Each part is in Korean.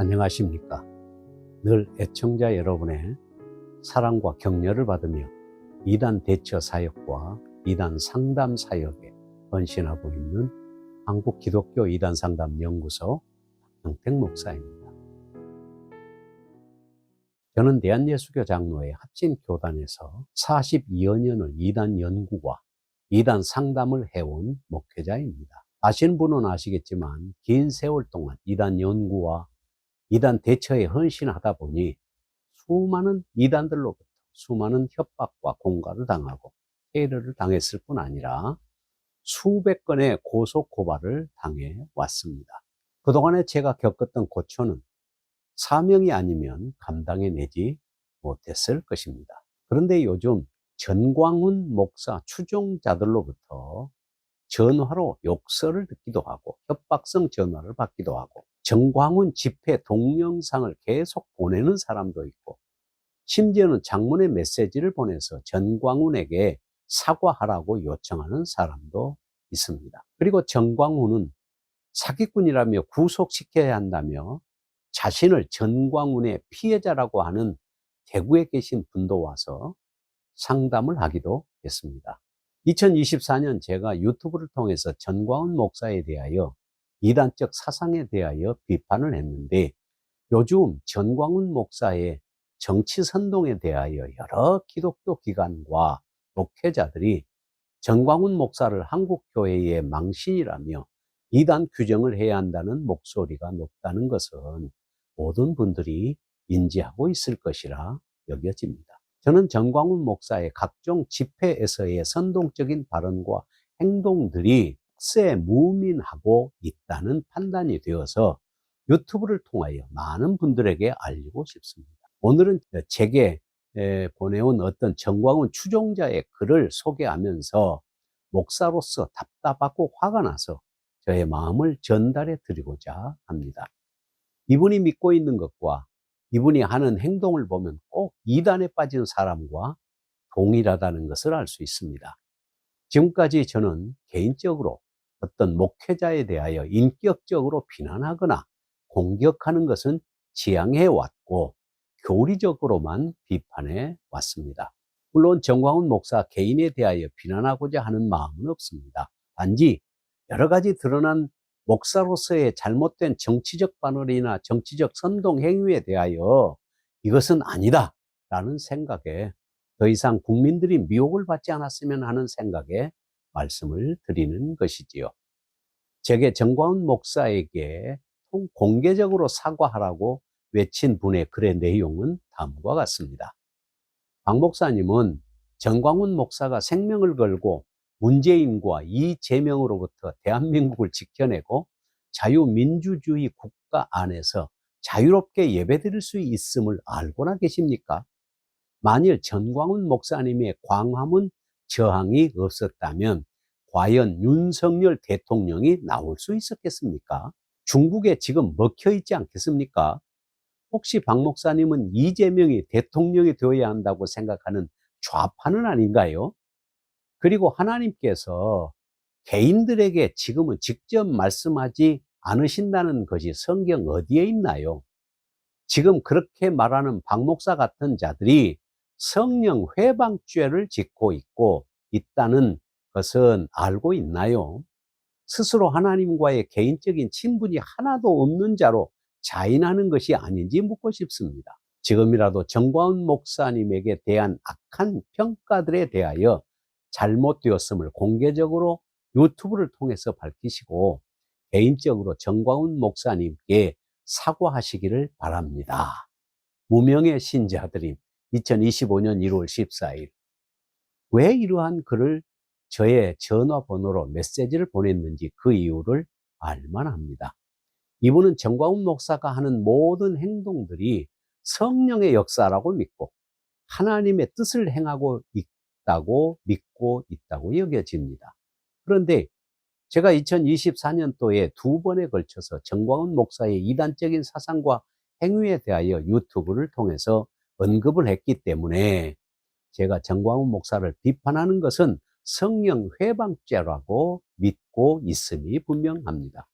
안녕하십니까. 늘 애청자 여러분의 사랑과 격려를 받으며 이단 대처 사역과 이단 상담 사역에 헌신하고 있는 한국 기독교 이단 상담 연구소 박영택 목사입니다. 저는 대한예수교 장로회 합진 교단에서 42여 년을 이단 연구와 이단 상담을 해온 목회자입니다. 아시는 분은 아시겠지만 긴 세월 동안 이단 연구와 이단 대처에 헌신하다 보니 수많은 이단들로부터 수많은 협박과 공갈을 당하고 해를 당했을 뿐 아니라 수백 건의 고소 고발을 당해 왔습니다. 그동안에 제가 겪었던 고초는 사명이 아니면 감당해내지 못했을 것입니다. 그런데 요즘 전광훈 목사 추종자들로부터 전화로 욕설을 듣기도 하고 협박성 전화를 받기도 하고 정광훈 집회 동영상을 계속 보내는 사람도 있고 심지어는 장문의 메시지를 보내서 전광훈에게 사과하라고 요청하는 사람도 있습니다. 그리고 정광훈은 사기꾼이라며 구속시켜야 한다며 자신을 전광훈의 피해자라고 하는 대구에 계신 분도 와서 상담을 하기도 했습니다. 2024년 제가 유튜브를 통해서 전광훈 목사에 대하여 이단적 사상에 대하여 비판을 했는데 요즘 전광훈 목사의 정치 선동에 대하여 여러 기독교 기관과 목회자들이 전광훈 목사를 한국교회의 망신이라며 이단 규정을 해야 한다는 목소리가 높다는 것은 모든 분들이 인지하고 있을 것이라 여겨집니다. 저는 전광훈 목사의 각종 집회에서의 선동적인 발언과 행동들이 세 무민하고 있다는 판단이 되어서 유튜브를 통하여 많은 분들에게 알리고 싶습니다. 오늘은 제게 보내온 어떤 정광훈 추종자의 글을 소개하면서 목사로서 답답하고 화가 나서 저의 마음을 전달해 드리고자 합니다. 이분이 믿고 있는 것과 이분이 하는 행동을 보면 꼭 이단에 빠진 사람과 동일하다는 것을 알 수 있습니다. 지금까지 저는 개인적으로 어떤 목회자에 대하여 인격적으로 비난하거나 공격하는 것은 지양해 왔고 교리적으로만 비판해 왔습니다. 물론 정광훈 목사 개인에 대하여 비난하고자 하는 마음은 없습니다. 단지 여러 가지 드러난 목사로서의 잘못된 정치적 반응이나 정치적 선동 행위에 대하여 이것은 아니다 라는 생각에 더 이상 국민들이 미혹을 받지 않았으면 하는 생각에 말씀을 드리는 것이지요. 제게 정광훈 목사에게 공개적으로 사과하라고 외친 분의 글의 내용은 다음과 같습니다. 박 목사님은 정광훈 목사가 생명을 걸고 문재인과 이재명으로부터 대한민국을 지켜내고 자유민주주의 국가 안에서 자유롭게 예배드릴 수 있음을 알고나 계십니까? 만일 전광훈 목사님의 광화문 저항이 없었다면 과연 윤석열 대통령이 나올 수 있었겠습니까? 중국에 지금 먹혀 있지 않겠습니까? 혹시 박 목사님은 이재명이 대통령이 되어야 한다고 생각하는 좌파는 아닌가요? 그리고 하나님께서 개인들에게 지금은 직접 말씀하지 않으신다는 것이 성경 어디에 있나요? 지금 그렇게 말하는 박 목사 같은 자들이 성령 회방죄를 짓고 있고 있다는 것은 알고 있나요? 스스로 하나님과의 개인적인 친분이 하나도 없는 자로 자인하는 것이 아닌지 묻고 싶습니다. 지금이라도 정광훈 목사님에게 대한 악한 평가들에 대하여 잘못되었음을 공개적으로 유튜브를 통해서 밝히시고 개인적으로 정광훈 목사님께 사과하시기를 바랍니다. 무명의 신자들인 2025년 1월 14일 왜 이러한 글을 저의 전화번호로 메시지를 보냈는지 그 이유를 알만합니다. 이분은 정광훈 목사가 하는 모든 행동들이 성령의 역사라고 믿고 하나님의 뜻을 행하고 있 다고 믿고 있다고 여겨집니다. 그런데 제가 2024년도에 두 번에 걸쳐서 정광훈 목사의 이단적인 사상과 행위에 대하여 유튜브를 통해서 언급을 했기 때문에 제가 정광훈 목사를 비판하는 것은 성령 회방죄라고 믿고 있음이 분명합니다.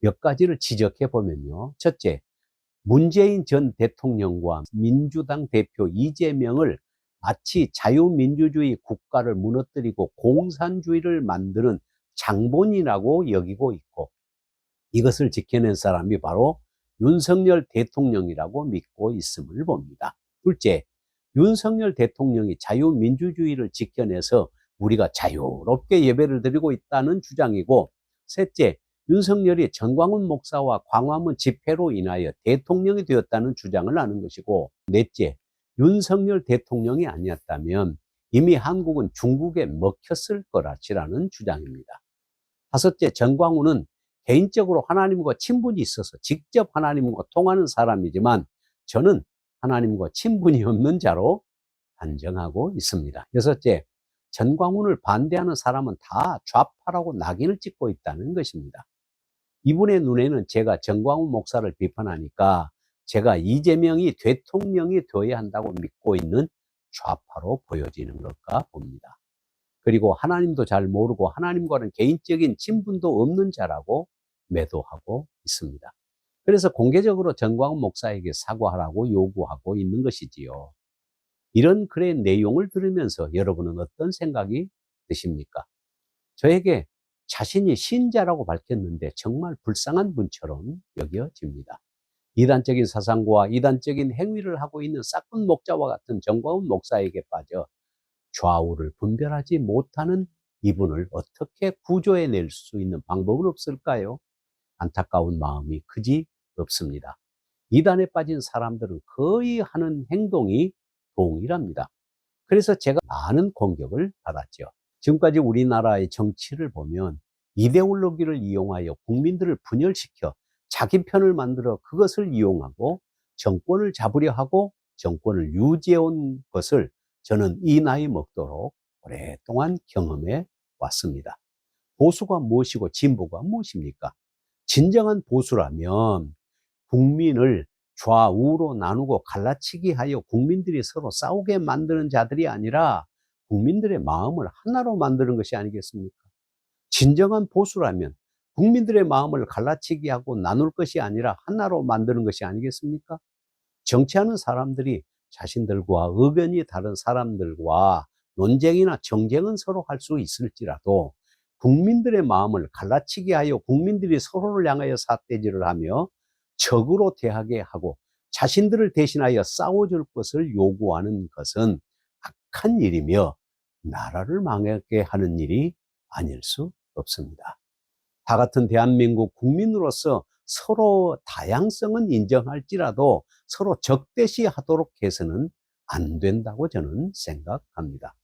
몇 가지를 지적해 보면요. 첫째, 문재인 전 대통령과 민주당 대표 이재명을 마치 자유민주주의 국가를 무너뜨리고 공산주의를 만드는 장본이라고 여기고 있고 이것을 지켜낸 사람이 바로 윤석열 대통령이라고 믿고 있음을 봅니다. 둘째, 윤석열 대통령이 자유민주주의를 지켜내서 우리가 자유롭게 예배를 드리고 있다는 주장이고 셋째, 윤석열이 전광훈 목사와 광화문 집회로 인하여 대통령이 되었다는 주장을 하는 것이고 넷째, 윤석열 대통령이 아니었다면 이미 한국은 중국에 먹혔을 거라치라는 주장입니다. 다섯째, 전광훈은 개인적으로 하나님과 친분이 있어서 직접 하나님과 통하는 사람이지만 저는 하나님과 친분이 없는 자로 단정하고 있습니다. 여섯째, 전광훈을 반대하는 사람은 다 좌파라고 낙인을 찍고 있다는 것입니다. 이분의 눈에는 제가 전광훈 목사를 비판하니까 제가 이재명이 대통령이 되어야 한다고 믿고 있는 좌파로 보여지는 것과 봅니다. 그리고 하나님도 잘 모르고 하나님과는 개인적인 친분도 없는 자라고 매도하고 있습니다. 그래서 공개적으로 전광훈 목사에게 사과하라고 요구하고 있는 것이지요. 이런 글의 내용을 들으면서 여러분은 어떤 생각이 드십니까? 저에게 자신이 신자라고 밝혔는데 정말 불쌍한 분처럼 여겨집니다. 이단적인 사상과 이단적인 행위를 하고 있는 싹군 목자와 같은 정광훈 목사에게 빠져 좌우를 분별하지 못하는 이분을 어떻게 구조해 낼 수 있는 방법은 없을까요? 안타까운 마음이 그지 없습니다. 이단에 빠진 사람들은 거의 하는 행동이 동일합니다. 그래서 제가 많은 공격을 받았죠. 지금까지 우리나라의 정치를 보면 이데올로기를 이용하여 국민들을 분열시켜 자기 편을 만들어 그것을 이용하고 정권을 잡으려 하고 정권을 유지해 온 것을 저는 이 나이 먹도록 오랫동안 경험해 왔습니다. 보수가 무엇이고 진보가 무엇입니까? 진정한 보수라면 국민을 좌우로 나누고 갈라치기 하여 국민들이 서로 싸우게 만드는 자들이 아니라 국민들의 마음을 하나로 만드는 것이 아니겠습니까? 진정한 보수라면 국민들의 마음을 갈라치기 하고 나눌 것이 아니라 하나로 만드는 것이 아니겠습니까? 정치하는 사람들이 자신들과 의견이 다른 사람들과 논쟁이나 정쟁은 서로 할 수 있을지라도 국민들의 마음을 갈라치게 하여 국민들이 서로를 향하여 삿대질을 하며 적으로 대하게 하고 자신들을 대신하여 싸워줄 것을 요구하는 것은 악한 일이며 나라를 망하게 하는 일이 아닐 수 없습니다. 다 같은 대한민국 국민으로서 서로 다양성은 인정할지라도 서로 적대시 하도록 해서는 안 된다고 저는 생각합니다.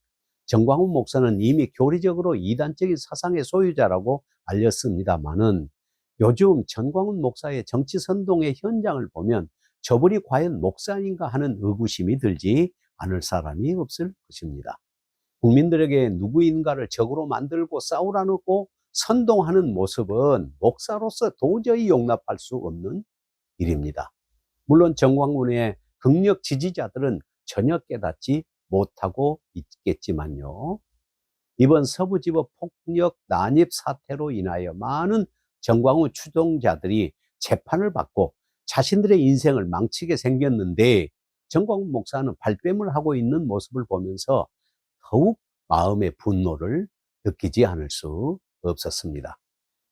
정광훈 목사는 이미 교리적으로 이단적인 사상의 소유자라고 알렸습니다만은 요즘 전광훈 목사의 정치 선동의 현장을 보면 저분이 과연 목사인가 하는 의구심이 들지 않을 사람이 없을 것입니다. 국민들에게 누구인가를 적으로 만들고 싸우라 놓고 선동하는 모습은 목사로서 도저히 용납할 수 없는 일입니다. 물론 정광훈의 극력 지지자들은 전혀 깨닫지 못하고 있겠지만요. 이번 서부지법 폭력 난입 사태로 인하여 많은 정광훈 추종자들이 재판을 받고 자신들의 인생을 망치게 생겼는데 정광훈 목사는 발뺌을 하고 있는 모습을 보면서 더욱 마음의 분노를 느끼지 않을 수 없었습니다.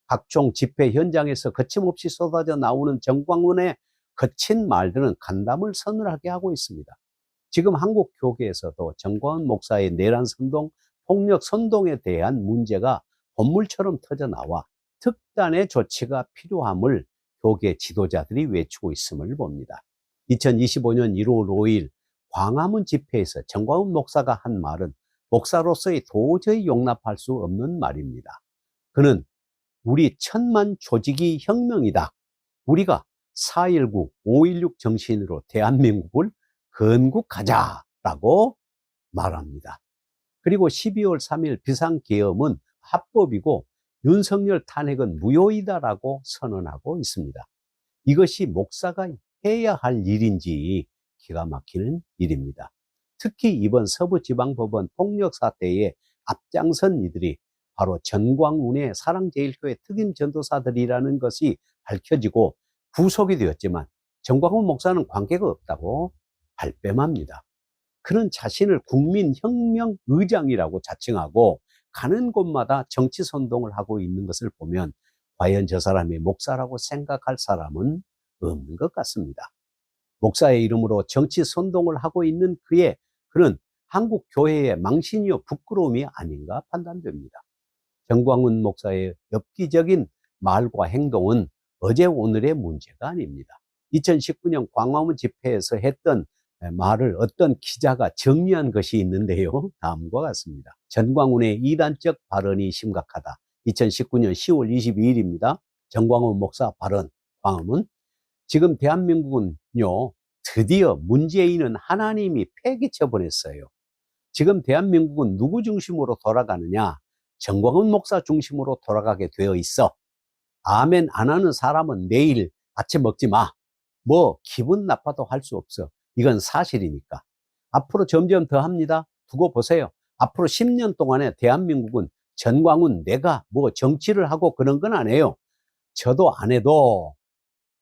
각종 집회 현장에서 거침없이 쏟아져 나오는 정광훈의 거친 말들은 간담을 서늘하게 하고 있습니다. 지금 한국 교계에서도 정광훈 목사의 내란 선동, 폭력 선동에 대한 문제가 본물처럼 터져 나와 특단의 조치가 필요함을 교계 지도자들이 외치고 있음을 봅니다. 2025년 1월 5일 광화문 집회에서 정광훈 목사가 한 말은 목사로서의 도저히 용납할 수 없는 말입니다. 그는 우리 천만 조직이 혁명이다. 우리가 4.19, 5.16 정신으로 대한민국을 건국하자라고 말합니다. 그리고 12월 3일 비상계엄은 합법이고 윤석열 탄핵은 무효이다라고 선언하고 있습니다. 이것이 목사가 해야 할 일인지 기가 막히는 일입니다. 특히 이번 서부지방법원 폭력 사태에 앞장선 이들이 바로 전광훈의 사랑제일교회 특임 전도사들이라는 것이 밝혀지고 구속이 되었지만 정광훈 목사는 관계가 없다고 발뺌합니다. 그런 자신을 국민혁명 의장이라고 자칭하고 가는 곳마다 정치 선동을 하고 있는 것을 보면 과연 저 사람이 목사라고 생각할 사람은 없는 것 같습니다. 목사의 이름으로 정치 선동을 하고 있는 그의 그는 한국 교회의 망신이요 부끄러움이 아닌가 판단됩니다. 정광훈 목사의 엽기적인 말과 행동은 어제 오늘의 문제가 아닙니다. 2019년 광화문 집회에서 했던 말을 어떤 기자가 정리한 것이 있는데요. 다음과 같습니다. 전광훈의 이단적 발언이 심각하다. 2019년 10월 22일입니다. 정광훈 목사 발언. 광음은 지금 대한민국은요, 드디어 문재인은 하나님이 폐기쳐 보냈어요. 지금 대한민국은 누구 중심으로 돌아가느냐? 정광훈 목사 중심으로 돌아가게 되어 있어. 아멘 안 하는 사람은 내일 아침 먹지 마. 뭐 기분 나빠도 할 수 없어. 이건 사실이니까. 앞으로 점점 더 합니다. 두고 보세요. 앞으로 10년 동안에 대한민국은 전광훈 내가 뭐 정치를 하고 그런 건 아니에요. 저도 안 해도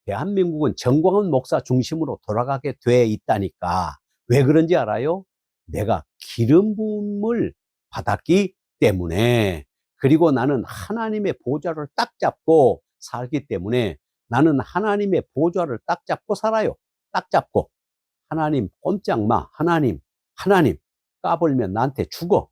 대한민국은 정광훈 목사 중심으로 돌아가게 돼 있다니까. 왜 그런지 알아요? 내가 기름 부음을 받았기 때문에 그리고 나는 하나님의 보좌를 딱 잡고 살기 때문에 나는 하나님의 보좌를 딱 잡고 살아요. 딱 잡고. 하나님 꼼짝마. 하나님, 하나님 까불면 나한테 죽어.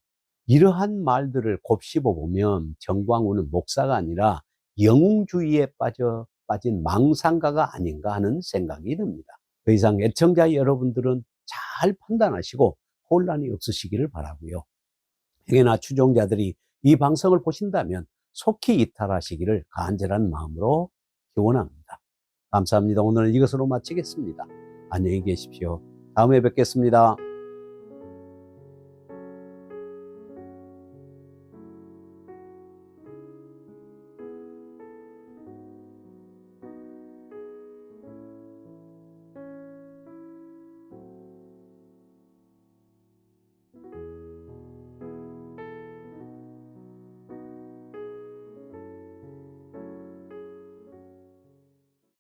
이러한 말들을 곱씹어 보면 정광훈은 목사가 아니라 영웅주의에 빠져 빠진 망상가가 아닌가 하는 생각이 듭니다. 더 이상 애청자 여러분들은 잘 판단하시고 혼란이 없으시기를 바라고요. 행여나 추종자들이 이 방송을 보신다면 속히 이탈하시기를 간절한 마음으로 기원합니다. 감사합니다. 오늘 이것으로 마치겠습니다. 안녕히 계십시오. 다음에 뵙겠습니다.